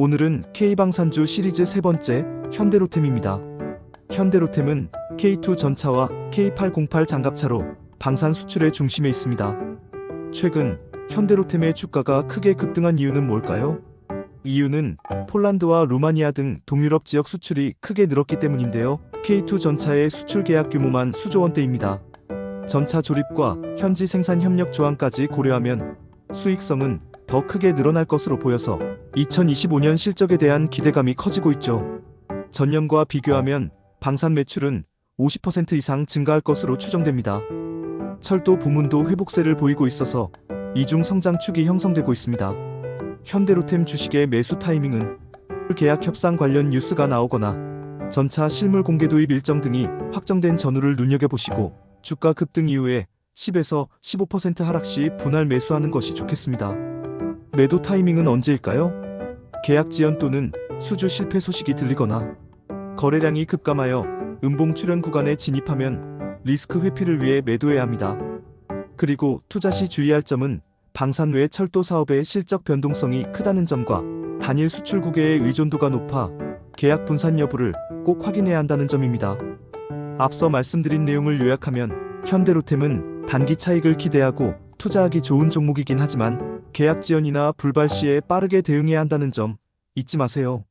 오늘은 K방산주 시리즈 세 번째 현대로템입니다. 현대로템은 K2 전차와 K808 장갑차로 방산 수출의 중심에 있습니다. 최근 현대로템의 주가가 크게 급등한 이유는 뭘까요? 이유는 폴란드와 루마니아 등 동유럽 지역 수출이 크게 늘었기 때문인데요. K2 전차의 수출 계약 규모만 수조 원대입니다. 전차 조립과 현지 생산 협력 조항까지 고려하면 수익성은 더 크게 늘어날 것으로 보여서 2025년 실적에 대한 기대감이 커지고 있죠. 전년과 비교하면 방산 매출은 50% 이상 증가할 것으로 추정됩니다. 철도 부문도 회복세를 보이고 있어서 이중 성장축이 형성되고 있습니다. 현대로템 주식의 매수 타이밍은 계약 협상 관련 뉴스가 나오거나 전차 실물 공개 도입 일정 등이 확정된 전후를 눈여겨보시고 주가 급등 이후에 10에서 15% 하락 시 분할 매수하는 것이 좋겠습니다. 매도 타이밍은 언제일까요? 계약 지연 또는 수주 실패 소식이 들리거나 거래량이 급감하여 음봉 출현 구간에 진입하면 리스크 회피를 위해 매도해야 합니다. 그리고 투자 시 주의할 점은 방산 외 철도 사업의 실적 변동성이 크다는 점과 단일 수출국의 의존도가 높아 계약 분산 여부를 꼭 확인해야 한다는 점입니다. 앞서 말씀드린 내용을 요약하면 현대로템은 단기 차익을 기대하고 투자하기 좋은 종목이긴 하지만 계약 지연이나 불발 시에 빠르게 대응해야 한다는 점 잊지 마세요.